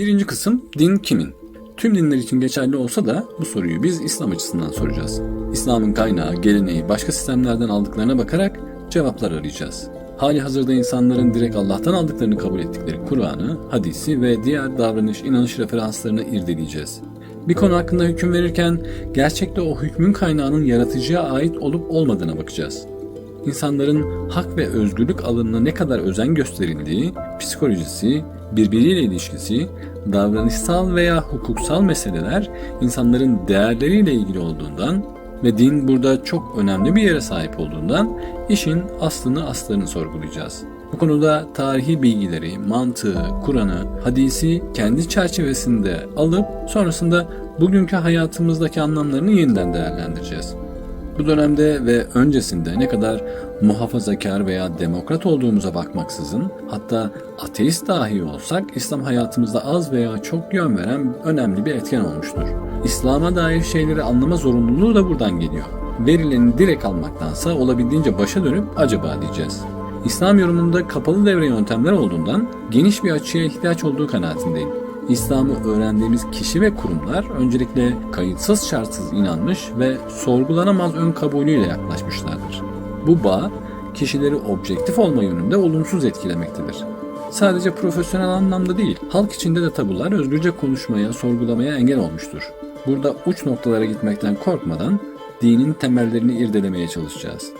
Birinci kısım din kimin? Tüm dinler için geçerli olsa da bu soruyu biz İslam açısından soracağız. İslam'ın kaynağı, geleneği, başka sistemlerden aldıklarına bakarak cevaplar arayacağız. Hali hazırda insanların direkt Allah'tan aldıklarını kabul ettikleri Kur'an'ı, hadisi ve diğer davranış, inanış referanslarını irdeleyeceğiz. Bir konu hakkında hüküm verirken gerçekte o hükmün kaynağının yaratıcıya ait olup olmadığına bakacağız. İnsanların hak ve özgürlük alanına ne kadar özen gösterildiği, psikolojisi, birbiriyle ilişkisi, davranışsal veya hukuksal meseleler insanların değerleriyle ilgili olduğundan ve din burada çok önemli bir yere sahip olduğundan işin aslını aslarını sorgulayacağız. Bu konuda tarihi bilgileri, mantığı, Kur'an'ı, hadisi kendi çerçevesinde alıp sonrasında bugünkü hayatımızdaki anlamlarını yeniden değerlendireceğiz. Bu dönemde ve öncesinde ne kadar muhafazakar veya demokrat olduğumuza bakmaksızın hatta ateist dahi olsak İslam hayatımızda az veya çok yön veren önemli bir etken olmuştur. İslam'a dair şeyleri anlama zorunluluğu da buradan geliyor. Verileni direkt almaktansa olabildiğince başa dönüp acaba diyeceğiz. İslam yorumunda kapalı devre yöntemler olduğundan geniş bir açıya ihtiyaç olduğu kanaatindeyim. İslam'ı öğrendiğimiz kişi ve kurumlar öncelikle kayıtsız şartsız inanmış ve sorgulanamaz ön kabulüyle yaklaşmışlardır. Bu bağ kişileri objektif olma yönünde olumsuz etkilemektedir. Sadece profesyonel anlamda değil, halk içinde de tabular özgürce konuşmaya, sorgulamaya engel olmuştur. Burada uç noktalara gitmekten korkmadan dinin temellerini irdelemeye çalışacağız.